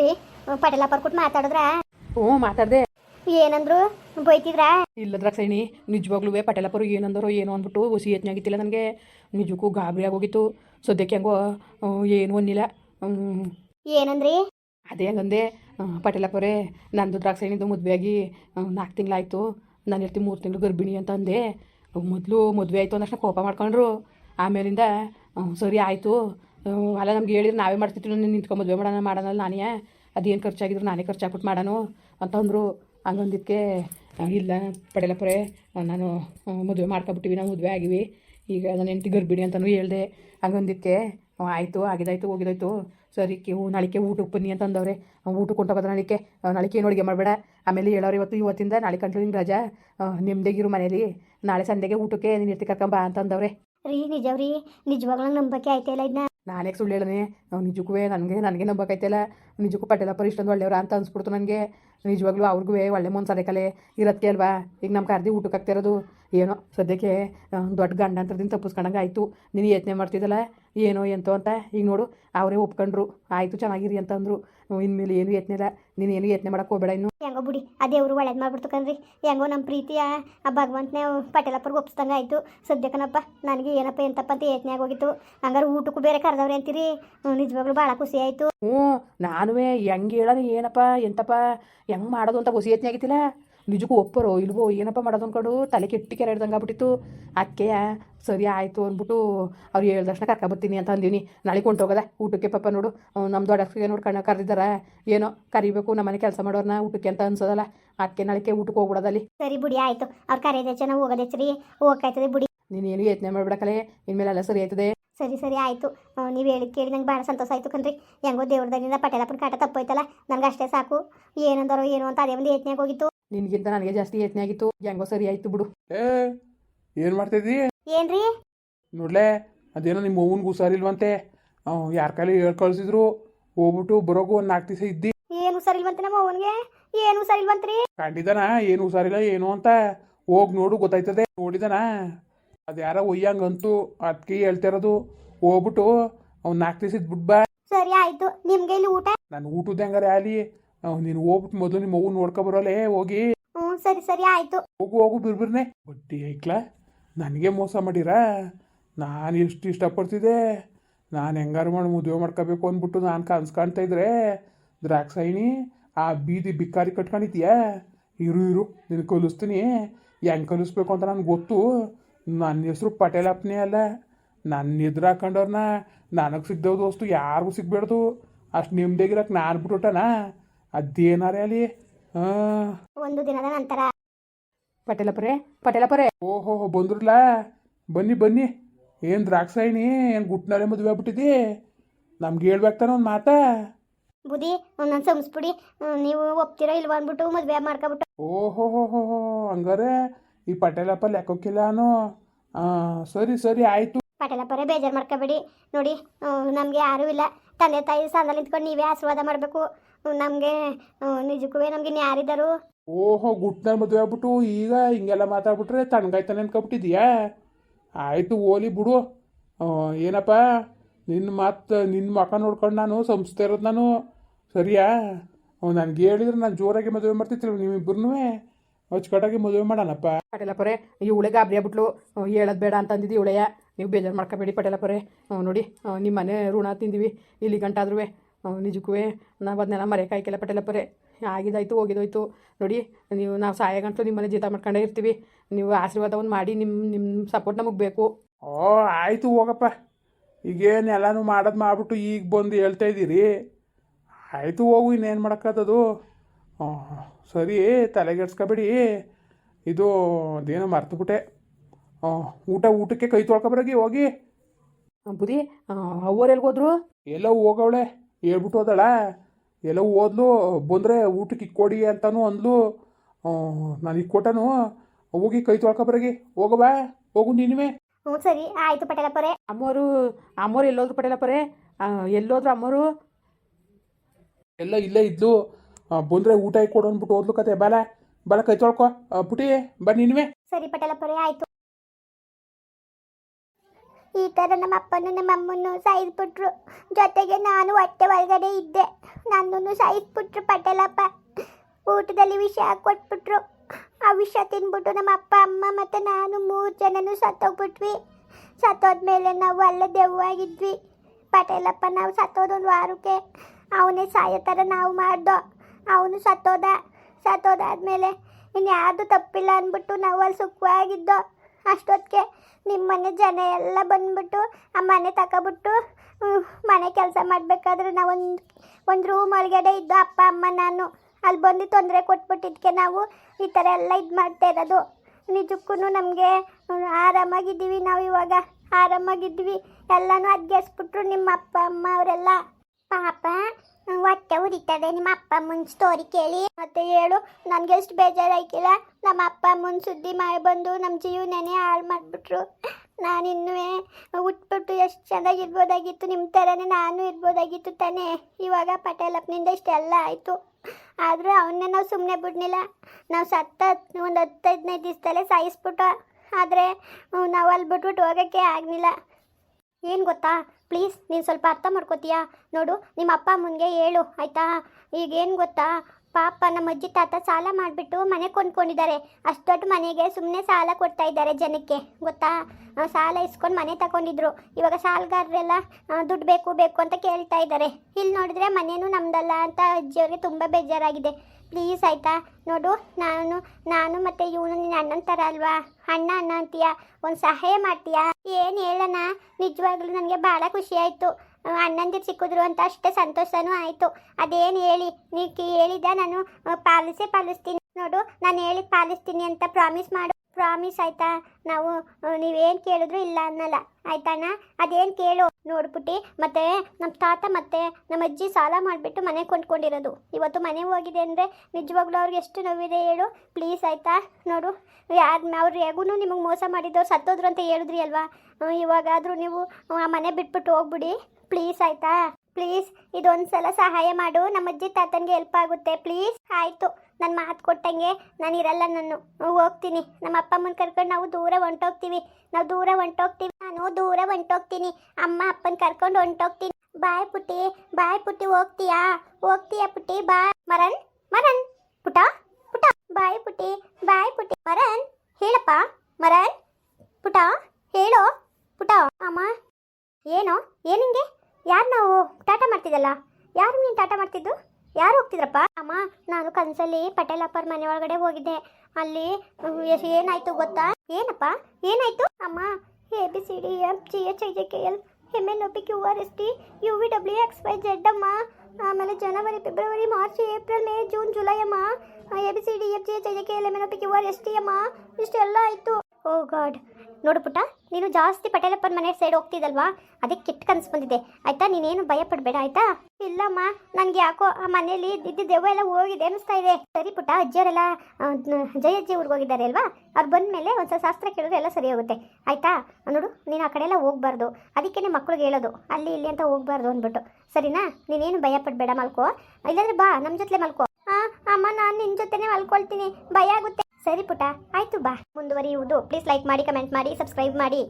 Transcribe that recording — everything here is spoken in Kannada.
ರೀ ಪಟೇಲ ಪರ್ಕೊಟ್ ಮಾತಾಡಿದ್ರ? ಹ್ಞೂ ಮಾತಾಡ್ದೆ. ಏನಂದ್ರು? ಬೈತಿದ್ರ? ಇಲ್ಲ ದ್ರಾಕ್ಷಾಯಿಣಿ ನಿಜವಾಗ್ಲೂ ಪಟೇಲಪ್ಪರು ಏನಂದರೋ ಏನು ಅಂದ್ಬಿಟ್ಟು ಹುಸಿ ಯತ್ನಾಗಿತ್ತಿಲ್ಲ ನನಗೆ. ನಿಜಕ್ಕೂ ಗಾಬರಿ ಆಗೋಗಿತ್ತು. ಸದ್ಯಕ್ಕೆ ಹೆಂಗೋ ಏನು ಅನ್ನಿಲ್ಲ. ಏನಂದ್ರಿ? ಅದೇ ಹಂಗಂದೆ. ಪಟೇಲಪ್ಪರೇ ನಂದು ದ್ರಾಕ್ಷಾಯಿಣಿದು ಮದುವೆಯಾಗಿ ನಾಲ್ಕು ತಿಂಗಳಾಯಿತು. ನಾನು ಇರ್ತೀನಿ ಮೂರು ತಿಂಗಳು ಗರ್ಭಿಣಿ ಅಂತ ಅಂದೆ. ಮೊದಲು ಮದುವೆ ಆಯಿತು ಅಂದಷ್ಟು ಕೋಪ ಮಾಡ್ಕೊಂಡ್ರು. ಆಮೇಲಿಂದ ಸರಿ ಆಯಿತು. ಅಲ್ಲ, ನಮ್ಗೆ ಹೇಳಿದ್ರೆ ನಾವೇ ಮಾಡ್ತಿದ್ರು, ನೀನು ನಿಂತ್ಕೊಂಡು ಮದುವೆ ಮಾಡೋಣ ಮಾಡೋಣ ನಾನೇ. ಅದೇನು ಖರ್ಚಾಗಿದ್ರು ನಾನೇ ಖರ್ಚಾಕ್ಬಿಟ್ಟು ಮಾಡೋಣ ಅಂತಂದರು ಹಂಗಂದಿದ್ದಕ್ಕೆ ಇಲ್ಲ ಪಡೇಲಪ್ಪರೇ ನಾನು ಮದುವೆ ಮಾಡ್ಕೊಬಿಟ್ಟಿವಿ, ನಾವು ಮದುವೆ ಆಗಿವಿ. ಈಗ ನನ್ನ ಹೆಂಡತಿ ಗರ್ಭಿಣಿ ಅಂತಲೂ ಹೇಳ್ದೆ. ಹಂಗಂದಿದ್ದಕ್ಕೆ ಆಯಿತು, ಆಗಿದಾಯ್ತು, ಹೋಗಿದಾಯ್ತು. ಸರಿ ಕಿವು ನಾಳಿಕೆ ಊಟಕ್ಕೆ ಬನ್ನಿ ಅಂತ ಅಂದವ್ರೆ. ಊಟಕ್ಕೆ ಹೊಂಟೋಗೋದು ನಾಳಿಕೆ ನಾಳಿಕೆ ಏನು ಅಡುಗೆ ಮಾಡಬೇಡ. ಆಮೇಲೆ ಹೇಳೋರು ಇವತ್ತು, ಇವತ್ತಿಂದ ನಾಳೆ ಕಂಟ್ಲು ನಿಂಗೆ ರಜಾ ನಿಮ್ಮದೇಗಿರು ಮನೇಲಿ. ನಾಳೆ ಸಂಜೆಗೆ ಊಟಕ್ಕೆ ನೀನು ಇರ್ತಿ, ಕರ್ಕೊಂಬ ಅಂತಂದವ್ರೆ ರೀ, ನಿಜವ್ರಿ. ನಿಜವಾಗ್ಲೂ ನಂಬಕ್ಕೆ ಆಯ್ತಿಲ್ಲ ಇದನ್ನ ನಾನೇ ಸುಳ್ಳು ಹೇಳನೆ ನಿಜಕ್ಕೂ ನನಗೆ ನನಗೆ ನಂಬಕೈತಲ್ಲ ನಿಜಕ್ಕೂ ಪಟೇಲಪ್ಪರು ಇಷ್ಟೊಂದು ಒಳ್ಳೆಯವ್ರ ಅಂತ ಅನ್ಸ್ಬಿಡ್ತು ನನಗೆ ನಿಜವಾಗ್ಲೂ ಅವ್ರಿಗೂ ಒಳ್ಳೆ ಮನ್ಸು ಕಲೆ ಇರತ್ತೆ ಅಲ್ವಾ? ಈಗ ನಮ್ಮ ಕರ್ದಿ ಊಟಕ್ಕೆ ಆಗ್ತಿರೋದು ಏನೋ ಸದ್ಯಕ್ಕೆ ದೊಡ್ಡ ಗಂಡ ಅಂತದಿಂದ ತಪ್ಪಿಸ್ಕೊಂಡಂಗೆ ಆಯಿತು. ನೀನು ಯೋಚನೆ ಮಾಡ್ತಿದ್ದಲ್ಲ? ಏನೋ, ಎಂತೋ ಅಂತ. ಈಗ ನೋಡು, ಅವರೇ ಒಪ್ಕೊಂಡ್ರು. ಆಯಿತು, ಚೆನ್ನಾಗಿರಿ ಅಂತ ಅಂದರು. ಇನ್ಮೇಲೆ ಏನು ಯತ್ನೆ ಇಲ್ಲ. ನೀನು ಏನು ಯತ್ನೆ ಮಾಡಕ್ಕೆ ಹೋಗಬೇಡ ಇನ್ನು. ಹೆಂಗೋ ಬಿಡಿ ಆ ಅವರು ಒಳ್ಳೇದು ಮಾಡ್ಬಿಡ್ತು ಕಣ್ರಿ. ಹೆಂಗೋ ನಮ್ಮ ಪ್ರೀತಿಯ ಆ ಭಗವಂತನೇ ಪಟೇಲಪ್ಪರ್ಗೆ ಒಪ್ಸ್ದಂಗೆ ಆಯಿತು ಸದ್ಯಕ್ಕನಪ್ಪ ನನಗೆ ಏನಪ್ಪ ಎಂತಪ್ಪ ಅಂತ ಯತ್ನ ಆಗೋಗಿತ್ತು. ಹಂಗಾರೆ ಊಟಕ್ಕೂ ಬೇರೆ ಕರೆದವ್ರೆ ಅಂತೀರಿ? ನಿಜವಾಗ್ಲೂ ಭಾಳ ಖುಷಿ ಆಯಿತು. ಹ್ಞೂ ನಾನು ಹೆಂಗೆ ಹೇಳೋದು ಏನಪ್ಪ ಎಂತಪ್ಪ ಹೆಂಗೆ ಮಾಡೋದು ಅಂತ ಖುಷಿ ಯತ್ನ ಆಗಿತ್ತಿಲ್ಲ. ನಿಜಕ್ಕೂ ಒಪ್ಪರೋ. ಇಲ್ವೋ ಏನಪ್ಪ ಮಾಡೋದು ಅಂದ್ಕೊಂಡು ತಲೆ ಕೆಟ್ಟಿ ಕೆರೆ ಹಿಡ್ದಂಗೆ ಆಗ್ಬಿಟ್ಟಿತ್ತು. ಅದಕ್ಕೆ ಸರಿ ಆಯಿತು ಅಂದ್ಬಿಟ್ಟು ಅವ್ರು ಹೇಳ್ದ ತಕ್ಷಣ ಕರ್ಕೊಬರ್ತೀನಿ ಅಂತ ಅಂದೀನಿ ನಾಳೆ ಹೊಂಟೋಗದ ಊಟಕ್ಕೆ ಪಾಪ ನೋಡು. ನಮ್ಮ ನಮ್ಮ ದೊಡ್ಡಕ್ಕೆ ನೋಡಿ ಕಣ್ಣ ಕರೆದಿದ್ದಾರೆ ಏನೋ ಕರಿಬೇಕು ನಮ್ಮ ಮನೆ ಕೆಲಸ ಮಾಡೋರ್ನ ಊಟಕ್ಕೆ ಅಂತ ಅನ್ಸೋದಲ್ಲ. ಅಕ್ಕೆ ನಾಳೆಗೆ ಊಟಕ್ಕೆ ಹೋಗ್ಬಿಡೋದಲ್ಲಿ ಸರಿ ಬಿಡಿ ಆಯಿತು. ಅವ್ರು ಕರೆಯದ ಜನ ಹೋಗೋದೇ ಸರಿ ಬುಡಿ. ನೀನೇನು ಯೋಚನೆ ಮಾಡ್ಬಿಡಕಲೆ ಇನ್ಮೇಲೆ ಎಲ್ಲ ಸರಿ ಆಯ್ತದೆ. ಸರಿ ಸರಿ ಆಯಿತು. ನೀವು ಹೇಳಿ ಕೇಳಿ ನಂಗೆ ಭಾಳ ಸಂತೋಷ ಆಯ್ತು ಕಣ್ರಿ. ಹೆಂಗೋ ದೇವ್ರದಾಗಿಂದ ಪಟೇಲಪ್ಪನ ಕಾಟ ತಪ್ಪೋಯ್ತಲ್ಲ? ನನಗೆ ಅಷ್ಟೇ ಸಾಕು. ಏನಂದರೋ ಏನೋ ಅಂತ ಅದೇ ಒಂದು ಯೋಚನೆ ಹೋಗಿತ್ತು. ನಿನಗಿಂತ ನನಗೆ ಜಾಸ್ತಿ ಯೋಚನೆ ಆಗಿತ್ತು ಹೆಂಗೋ ಸರಿ ಆಯ್ತು ಬಿಡು. ಏನ್ ಏನು ಮಾಡ್ತಿದ್ದಿ? ಏನ್ರಿ? ನೋಡ್ಲೆ ಅದೇನೋ ನಿಮ್ಮ ಅವ್ವನ್ಗೆ ಹುಷಾರಿಲ್ವಂತೆ. ಯಾರ ಕೈಲಿ ಹೇಳ್ ಕಳ್ಸಿದ್ರು. ಹೋಗ್ಬಿಟ್ಟು ಬರೋಕು ಒಂದು ನಾಲ್ಕು ದಿವಸ ಇದ್ದಿ. ಏನು ಸರಿಲ್ವಂತ ನಮ್ಮ ಅವನಿಗೆ ಏನು ಸರಿಲ್ವಂತ್ರಿ ಕಂಡಿದ್ದಾನ ಏನು ಹುಷಾರಿಲ್ಲ ಏನು ಅಂತ. ಹೋಗಿ ನೋಡು ಗೊತ್ತಾಯ್ತದೆ. ನೋಡಿದಾನ? ಅದು ಯಾರ ಒಯ್ಯಂಗಂತು. ಅದಕ್ಕೆ ಹೇಳ್ತಿರೋದು ಹೋಗ್ಬಿಟ್ಟು ಅವ್ನು ನಾಲ್ಕು ದಿವಸ ಇದ್ಬಿಟ್ಟು ಬಾ. ಸರಿ ಆಯ್ತು. ನಿಮ್ಗೆ ಇಲ್ಲಿ ಊಟ? ನಾನು ಊಟದ ಹೆಂಗಾರೆ ಅಲ್ಲಿ ನೀನು ಹೋಗ್ಬಿಟ್ಟು ಮೊದಲು ನಿಮ್ಮ ಮಗು ನೋಡ್ಕೊ ಬರೋಲೆ ಹೋಗಿ. ಹ್ಞೂ ಸರಿ ಸರಿ ಆಯಿತು. ಹೋಗು ಹೋಗು ಬಿರ್ಬಿರ್ನೆ. ಬಟ್ಟಿ ಐಕ್ಲಾ ನನಗೆ ಮೋಸ ಮಾಡಿರಾ? ನಾನು ಎಷ್ಟು ಇಷ್ಟಪಡ್ತಿದ್ದೆ. ನಾನು ಹೆಂಗಾರು ಮಾಡಿ ಮದುವೆ ಮಾಡ್ಕೋಬೇಕು ಅಂದ್ಬಿಟ್ಟು ನಾನು ಕನ್ಸು ಕಾಣ್ತಾ ಇದ್ರೆ. ದ್ರಾಕ್ಷಾಯಿಣಿ ಆ ಬೀದಿ ಬಿಕ್ಕಾರಿ ಕಟ್ಕೊಂಡಿದ್ಯಾ? ಇರು ಇರು ನೀನು ಕಲಿಸ್ತೀನಿ. ಹೆಂಗೆ ಕಲಿಸ್ಬೇಕು ಅಂತ ನನಗೆ ಗೊತ್ತು. ನನ್ನ ಹೆಸರು ಪಟೇಲ್ ಪಟೇಲಪ್ಪನೇ ಅಲ್ಲ. ನನ್ನ ಎದುರು ಹಾಕೊಂಡವ್ರನ್ನ ನನಗೆ ಸಿಗ್ದವ್ದು ದೋಸ್ತು ಯಾರಿಗೂ ಸಿಗ್ಬೇಡ್ದು. ಅಷ್ಟು ನೆಮ್ಮದಿಗಿರಕ್ಕೆ ನಾನು ಬಿಟ್ಬಿಟ್ಟನ? ಅದೇನಾರೇ ಅಲ್ಲಿ ಹಾಂ ಒಂದು ದಿನದ ನಂತರ. ಪಟೇಲಪುರೆ ಪಟೇಲಪುರೆ. ಓಹೋ ಬಂದ್ರಲ್ಲ? ಬನ್ನಿ ಬನ್ನಿ. ಏನು ದ್ರಾಕ್ಷಾಯಿಣಿ ಏನು ಗುಟ್ನಾಳೆ ಮದುವೆ ಆಗ್ಬಿಟ್ಟಿದಿ? ನಮ್ಗೆ ಹೇಳ್ಬೇಕು ತಾನೆ ಒಂದು ಮಾತಾ. ಬುದಿ ನನ್ನ ಸಂಸ್ಬಿಡಿ ನೀವು ಒಪ್ತಿರೋ ಇಲ್ವಾ ಅಂದ್ಬಿಟ್ಟು ಮದುವೆ ಮಾಡ್ಕೊಬಿಟ್ಟು. ಓಹೋ ಹೋ ಹೋ ಹಂಗಾರೆ ಈ ಪಟೇಲಪ್ಪ ಲೆಕ್ಕೋಕಿಲ್ಲ ಅನ್ನೋ. ಹಾಂ ಸರಿ ಸರಿ ಆಯಿತು. ಪಟೇಲಪ್ಪರೇ ಬೇಜಾರು ಮಾಡ್ಕೋಬೇಡಿ. ನೋಡಿ ನಮಗೆ ಯಾರೂ ಇಲ್ಲ. ತಂದೆ ತಾಯಿ ಸಾಲ ನಿಂತ್ಕೊಂಡು ನೀವೇ ಆಶೀರ್ವಾದ ಮಾಡಬೇಕು. ನಮಗೆ ನಿಜಕ್ಕೂ ನಮ್ಗೆ ಇನ್ನು ಯಾರಿದ್ದಾರು ಓಹೋ ಗುಟ್ನಲ್ಲಿ ಮದುವೆ ಆಗ್ಬಿಟ್ಟು ಈಗ ಹಿಂಗೆಲ್ಲ ಮಾತಾಡ್ಬಿಟ್ರೆ ತಣ್ಣಗಾಯ್ತಾನೆ ಅನ್ಕೊಬಿಟ್ಟಿದ್ಯಾ? ಆಯಿತು ಓಲಿ ಬಿಡು. ಏನಪ್ಪ ನಿನ್ನ ಮಾತು ನಿನ್ನ ಮಕ ನೋಡ್ಕೊಂಡು ನಾನು ಸಂಸ್ಥೆ ಇರೋದು ನಾನು. ಸರಿಯಾ? ನನಗೆ ಹೇಳಿದ್ರೆ ನಾನು ಜೋರಾಗಿ ಮದುವೆ ಮಾಡ್ತಿರ್ತೀವಿ ನೀವಿಬ್ಬರೂ ಅಚ್ಚುಕಟ್ಟಾಗಿ ಮದುವೆ ಮಾಡೋಣಪ್ಪ ಈ ಇವಳೆ ಗಾಬರಿ ಆಗ್ಬಿಟ್ಲು. ಹೇಳೋದು ಬೇಡ ಅಂತ ಅಂದಿದ್ದು ಇವಳೆಯ ನೀವು ಬೇಜಾರು ಮಾಡ್ಕೋಬೇಡಿ ಪಟೇಲಪ್ಪರೆ. ಹ್ಞೂ ನೋಡಿ ನಿಮ್ಮ ಮನೆ ಋಣ ತಿಂದಿವಿ. ಇಲ್ಲಿ ಗಂಟಾದ್ರೂ ನಿಜಕ್ಕೂ ನಾವು ಅದನ್ನೆಲ್ಲ ಮರೆಯೋಕ್ಕಾಯ್ಕಿಲ್ಲ ಪಟೇಲಪ್ಪರೇ ಆಗಿದಾಯ್ತು ಹೋಗಿದೋಯ್ತು ನೋಡಿ ನೀವು ನಾವು ಸಾಯ ನಿಮ್ಮನೆ ನಿಮ್ಮ ಮನೆ ಜೀತ ಮಾಡ್ಕೊಂಡೇ ಇರ್ತೀವಿ. ನೀವು ಆಶೀರ್ವಾದ ಒಂದು ಮಾಡಿ ನಿಮ್ಮ ನಿಮ್ಮ ಸಪೋರ್ಟ್ ನಮಗೆ ಬೇಕು. ಓ ಆಯಿತು ಹೋಗಪ್ಪ. ಈಗೇನು ಎಲ್ಲನೂ ಮಾಡೋದು ಮಾಡಿಬಿಟ್ಟು ಈಗ ಬಂದು ಹೇಳ್ತಾ ಇದ್ದೀರಿ. ಆಯಿತು ಹೋಗು ಇನ್ನೇನು ಮಾಡೋಕ್ಕತ್ತದು ಸರಿ ತಲೆಗೆಡ್ಸ್ಕೊಬೇಡಿ. ಇದು ಅದೇನೋ ಮರ್ತುಬಿಟ್ಟೆ. ಊಟ ಊಟಕ್ಕೆ ಕೈ ತೊಳ್ಕೊಬರಗಿ ಹೋಗಿ. ಬುದಿ ಅವ್ವರು ಎಲ್ಗೋದ್ರು? ಎಲ್ಲ ಹೋಗವಳೆ. ಹೇಳ್ಬಿಟ್ಟು ಹೋದಳ? ಎಲ್ಲ ಓದ್ಲು ಬಂದರೆ ಊಟಕ್ಕೆ ಇಕ್ಕೊಡಿ ಅಂತಾನು ಅಂದ್ಲು. ನಾನು ಇಕ್ಕೊಟ್ಟನು ಹೋಗಿ ಕೈ ತೊಳ್ಕೊಬರಗಿ ಹೋಗವಾ ಹೋಗು ನೀನುವೆ. ಹ್ಞೂ ಸರಿ ಆಯಿತು ಪಟೇಲಪ್ಪರೇ. ಅಮ್ಮೋರು ಅಮ್ಮೋರು ಎಲ್ಲೋದ್ರು ಪಟೇಲಪ್ಪರೇ? ಎಲ್ಲೋದ್ರು ಅಮ್ಮೋರು? ಎಲ್ಲ ಇಲ್ಲೇ ಇದ್ಲು. ಬಂದರೆ ಊಟ ಕೊಡು ಅಂದ್ಬಿಟ್ಟು ಓದ್ಲು ಕತೆ. ಬಾಲ ಬಾಲ ಕೈ ತೊಳ್ಕೊ. ಪುಟಿ ಬಾ ನೀನುವೆ. ಸರಿ ಪಟೇಲಪ್ಪರೇ ಆಯಿತು. ಈ ಥರ ನಮ್ಮ ಅಪ್ಪನೂ ನಮ್ಮ ಸಾಯಿಸ್ಬಿಟ್ರು. ಜೊತೆಗೆ ನಾನು ಹೊಟ್ಟೆ ಒಳಗಡೆ ಇದ್ದೆ. ನನ್ನನ್ನು ಸಾಯಿಸ್ಬಿಟ್ರು ಪಟೇಲಪ್ಪ. ಊಟದಲ್ಲಿ ವಿಷ ಕೊಟ್ಬಿಟ್ರು. ಆ ವಿಷ ತಿಂದ್ಬಿಟ್ಟು ನಮ್ಮ ಅಪ್ಪ, ಅಮ್ಮ ಮತ್ತು ನಾನು ಮೂರು ಜನನು ಸತ್ತೋಗ್ಬಿಟ್ವಿ. ಸತ್ತೋದ್ಮೇಲೆ ನಾವು ಅಲ್ಲೇ ದೆವ್ವಾಗಿದ್ವಿ ಪಟೇಲಪ್ಪ, ನಾವು ಸತ್ತೋದೊಂದು ವಾರಕ್ಕೆ ಅವನೇ ಸಾಯೋ ಥರ ನಾವು ಮಾಡ್ದೋ. ಅವನು ಸತ್ತೋದ. ಸತ್ತೋದಾದ್ಮೇಲೆ ಇನ್ಯಾವುದು ತಪ್ಪಿಲ್ಲ ಅಂದ್ಬಿಟ್ಟು ನಾವು ಅಲ್ಲಿ ಸುಖವಾಗಿದ್ದೋ. ಅಷ್ಟೊತ್ತಿಗೆ ನಿಮ್ಮ ಮನೆ ಜನ ಎಲ್ಲ ಬಂದ್ಬಿಟ್ಟು ಆ ಮನೆ ತಗೊಬಿಟ್ಟು ಮನೆ ಕೆಲಸ ಮಾಡಬೇಕಾದ್ರೆ ನಾವೊಂದು ಒಂದು ರೂಮ್ ಒಳಗಡೆ ಇದ್ದು ಅಪ್ಪ, ಅಮ್ಮ, ನಾನು ಅಲ್ಲಿ ಬಂದು ತೊಂದರೆ ಕೊಟ್ಬಿಟ್ಟಿದ್ದಕ್ಕೆ ನಾವು ಈ ಥರ ಎಲ್ಲ ಇದು ಮಾಡ್ತಾ ಇರೋದು. ನಿಜಕ್ಕೂ ನಮಗೆ ಆರಾಮಾಗಿದ್ದೀವಿ ನಾವು ಇವಾಗ. ಆರಾಮಾಗಿದ್ವಿ ಎಲ್ಲನೂ ಅಡ್ಗೆಸ್ಬಿಟ್ರು ನಿಮ್ಮ ಅಪ್ಪ, ಅಮ್ಮ ಅವರೆಲ್ಲ. ಪಾಪ, ಹೊಟ್ಟೆ ಉರಿತದೆ. ನಿಮ್ಮ ಅಪ್ಪ ಅಮ್ಮನ ಸ್ಟೋರಿ ಕೇಳಿ ಮತ್ತೆ ಹೇಳು. ನನಗೆ ಎಷ್ಟು ಬೇಜಾರಾಯ್ಕಿಲ್ಲ ನಮ್ಮ ಅಪ್ಪ ಅಮ್ಮನ ಸುದ್ದಿ ಮಾಡಿ ಬಂದು ನಮ್ಮ ಜೀವನನೇ ಹಾಳು ಮಾಡಿಬಿಟ್ರು. ನಾನು ಇನ್ನೂ ಹುಟ್ಬಿಟ್ಟು ಎಷ್ಟು ಚೆನ್ನಾಗಿರ್ಬೋದಾಗಿತ್ತು ನಿಮ್ಮ ಥರನೇ ನಾನು ಇರ್ಬೋದಾಗಿತ್ತು ತಾನೇ. ಇವಾಗ ಪಟೇಲಪ್ಪನಿಂದ ಇಷ್ಟೆಲ್ಲ ಆಯಿತು. ಆದರೂ ಅವನ್ನೇ ನಾವು ಸುಮ್ಮನೆ ಬಿಡ್ನಿಲ್ಲ ನಾವು ಸತ್ತ ಒಂದು ಹತ್ತು, ಹದಿನೈದು ದಿವಸದಲ್ಲೇ ಸಾಯಿಸ್ಬಿಟ್ಟು ಆದರೆ, ನಾವು ಅಲ್ಲಿ ಬಿಟ್ಬಿಟ್ಟು ಹೋಗೋಕ್ಕೆ ಆಗಲಿಲ್ಲ. ಏನು ಗೊತ್ತಾ? ಪ್ಲೀಸ್ ನೀನು ಸ್ವಲ್ಪ ಅರ್ಥ ಮಾಡ್ಕೋತೀಯಾ? ನೋಡು ನಿಮ್ಮ ಅಪ್ಪ ಅಮ್ಮನಿಗೆ ಹೇಳು ಆಯಿತಾ? ಈಗೇನು ಗೊತ್ತಾ? ಪಾಪ ನಮ್ಮ ಅಜ್ಜಿ ತಾತ ಸಾಲ ಮಾಡಿಬಿಟ್ಟು ಮನೆ ಕೊಂಡ್ಕೊಂಡಿದ್ದಾರೆ. ಅಷ್ಟೊಟ್ಟು ಮನೆಗೆ ಸುಮ್ಮನೆ ಸಾಲ ಕೊಡ್ತಾ ಇದ್ದಾರೆ ಜನಕ್ಕೆ. ಗೊತ್ತಾ? ಸಾಲ ಇಸ್ಕೊಂಡು ಮನೆ ತಗೊಂಡಿದ್ರು. ಇವಾಗ ಸಾಲಗಾರರೆಲ್ಲ ದುಡ್ಡು ಬೇಕು ಬೇಕು ಅಂತ ಕೇಳ್ತಾ ಇದ್ದಾರೆ. ಇಲ್ಲಿ ನೋಡಿದ್ರೆ ಮನೇನು ನಮ್ದಲ್ಲ ಅಂತ ಅಜ್ಜಿಯವ್ರಿಗೆ ತುಂಬ ಬೇಜಾರಾಗಿದೆ. ಪ್ಲೀಸ್ ಆಯಿತಾ? ನೋಡು, ನಾನು ನಾನು ಮತ್ತು ಇವನು ನಿನ್ನ ಅಣ್ಣನ ಥರ ಅಲ್ವಾ? ಅಣ್ಣ ಅಣ್ಣ ಅಂತೀಯ? ಒಂದು ಸಹಾಯ ಮಾಡ್ತೀಯಾ? ಏನು ಹೇಳೋಣ ನಿಜವಾಗ್ಲೂ ನನಗೆ ಭಾಳ ಖುಷಿ ಆಯಿತು. ಅಣ್ಣಂದಿರು ಸಿಕ್ಕಿದ್ರು ಅಂತ ಅಷ್ಟೇ ಸಂತೋಷನೂ ಆಯಿತು. ಅದೇನು ಹೇಳಿ? ನೀ ಹೇಳಿದ ನಾನು ಪಾಲಿಸೇ ಪಾಲಿಸ್ತೀನಿ. ನೋಡು, ನಾನು ಹೇಳಿ ಪಾಲಿಸ್ತೀನಿ ಅಂತ ಪ್ರಾಮಿಸ್ ಮಾಡು. ಪ್ರಾಮಿಸ್ ಆಯ್ತಾ? ನಾವು ನೀವೇನು ಕೇಳಿದ್ರು ಇಲ್ಲ ಅನ್ನಲ್ಲ. ಆಯ್ತಣ್ಣ? ಅದೇನು ಕೇಳು? ನೋಡ್ಬಿಟ್ಟು ಮತ್ತೆ ನಮ್ಮ ತಾತ ಮತ್ತೆ ನಮ್ಮ ಅಜ್ಜಿ ಸಾಲ ಮಾಡಿಬಿಟ್ಟು ಮನೆ ಕೊಂಡ್ಕೊಂಡಿರೋದು. ಇವತ್ತು ಮನೆ ಹೋಗಿದೆ ಅಂದರೆ ನಿಜವಾಗ್ಲೂ ಅವ್ರಿಗೆ ಎಷ್ಟು ನೋವಿದೆ ಹೇಳು? ಪ್ಲೀಸ್ ಆಯಿತಾ? ನೋಡು. ಯಾರು ಅವ್ರು ಹೇಗೂ ನಿಮಗೆ ಮೋಸ ಮಾಡಿದ್ದವ್ರು ಸತ್ತೋದ್ರು ಅಂತ ಹೇಳಿದ್ರಿ ಅಲ್ವಾ? ಇವಾಗಾದರೂ ನೀವು, ಆ, ಮನೆ ಬಿಟ್ಬಿಟ್ಟು ಹೋಗ್ಬಿಡಿ. ಪ್ಲೀಸ್ ಆಯ್ತಾ? ಪ್ಲೀಸ್ ಇದೊಂದ್ಸಲ ಸಹಾಯ ಮಾಡು. ನಮ್ಮ ಅಜ್ಜಿ ತಾತನಿಗೆ ಹೆಲ್ಪ್ ಆಗುತ್ತೆ. ಪ್ಲೀಸ್ ಆಯ್ತು. ನನ್ನ ಮಾತು ಕೊಟ್ಟಂಗೆ ನಾನು ಇರಲ್ಲ ನಾನು. ಹೋಗ್ತೀನಿ. ನಮ್ಮ ಅಪ್ಪ ಅಮ್ಮನ ಕರ್ಕೊಂಡು ನಾವು ದೂರ ಹೊಂಟೋಗ್ತೀವಿ. ನಾವು ದೂರ ಹೊಂಟೋಗ್ತೀವಿ. ನಾನು ದೂರ ಹೊಂಟೋಗ್ತೀನಿ. ಅಮ್ಮ ಅಪ್ಪನ ಕರ್ಕೊಂಡು ಹೊಂಟೋಗ್ತೀನಿ. ಬಾಯ್ ಪುಟ್ಟಿ. ಬಾಯ್ ಪುಟ್ಟಿ, ಹೋಗ್ತೀಯಾ? ಹೋಗ್ತೀಯಾ ಪುಟ್ಟಿ? ಬಾ ಮರನ್ ಮರನ್ ಪುಟ? ಪುಟ? ಬಾಯ್ ಪುಟ್ಟಿ. ಬಾಯ್ ಪುಟ್ಟಿ ಮರನ್ ಹೇಳಪ್ಪ ಮರನ್ ಪುಟ ಹೇಳೋ ಪುಟ ಅಮ್ಮ ಏನೋ ಏನಿಂಗೆ ಯಾರು ನಾವು ಯಾರು ನೀನು ಟಾಟಾ ಮಾಡ್ತಿದ್ದು? ಯಾರು ಹೋಗ್ತಿದ್ರಪ್ಪ? ಅಮ್ಮ, ನಾನು ಕನಸಲ್ಲಿ ಪಟೇಲಪ್ಪರ ಮನೆ ಒಳಗಡೆ ಹೋಗಿದ್ದೆ. ಅಲ್ಲಿ ಏನಾಯ್ತು ಗೊತ್ತಾ? ಏನಪ್ಪ? ಏನಾಯ್ತು? ಅಮ್ಮ, A, B, C, D, F, G, H, I, J, K, L, M N O P, Q, R, S, T, U, V, W, X, Y Z ಅಮ್ಮ. ಆಮೇಲೆ January, February, March, April, May, June, July, ಅಮ್ಮ. A, B, C, D, F, G, H, I, J, K, L, M N O P, Q, R, S, T, ಅಮ್ಮ. ಇಷ್ಟೆಲ್ಲ ಆಯಿತು. Oh God. ನೋಡು ಪುಟ್ಟ, ನೀನು ಜಾಸ್ತಿ ಪಟೇಲಪ್ಪನ ಮನೆ ಸೈಡ್ ಹೋಗ್ತಿದ್ದಲ್ವಾ ಅದಕ್ಕೆ ಕೆಟ್ಟ ಕನಸು ಬಂದಿದೆ. ಆಯ್ತಾ? ನೀನೇನು ಭಯ ಪಡಬೇಡ ಆಯ್ತಾ? ಇಲ್ಲಮ್ಮ, ನನಗೆ ಯಾಕೋ ಆ ಮನೇಲಿ ಇದ್ದ ದೆವ್ವ ಎಲ್ಲ ಹೋಗಿದೆ ಅನಿಸ್ತಾ ಇದೆ. ಸರಿ ಪುಟ್ಟ, ಅಜ್ಜಿಯವರೆಲ್ಲ ಜಯ ಅಜ್ಜಿ ಊರಿಗೆ ಹೋಗಿದ್ದಾರೆ ಅಲ್ವಾ? ಅವ್ರು ಬಂದ ಮೇಲೆ ಒಂದು ಶಾಸ್ತ್ರ ಕೇಳಿದ್ರೆ ಎಲ್ಲ ಸರಿ ಹೋಗುತ್ತೆ. ಆಯ್ತಾ? ನೋಡು, ನೀನು ಆ ಕಡೆ ಎಲ್ಲ ಹೋಗ್ಬಾರ್ದು. ಅದಕ್ಕೆ ಮಕ್ಳಿಗೆ ಹೇಳೋದು, ಅಲ್ಲಿ ಇಲ್ಲಿ ಅಂತ ಹೋಗ್ಬಾರ್ದು ಅಂದ್ಬಿಟ್ಟು. ಸರಿನಾ? ನೀನೇನು ಭಯ ಪಡಬೇಡ ಮಲ್ಕೋ. ಇಲ್ಲಾಂದ್ರೆ ಬಾ ನಮ್ಮ ಜೊತೆ ಮಲ್ಕೋ. ಆ, ಅಮ್ಮ, ನಾನು ನಿನ್ನ ಜೊತೆನೇ ಮಲ್ಕೊಳ್ತೀನಿ. ಭಯ ಆಗುತ್ತೆ. ಸರಿ ಪುಟ ಆಯ್ತು ಬಾ. ಮುಂದುವರಿಯುವುದು. ಪ್ಲೀಸ್ ಲೈಕ್ ಮಾಡಿ ಕಮೆಂಟ್ ಮಾಡಿ ಸಬ್ಸ್ಕ್ರೈಬ್ ಮಾಡಿ.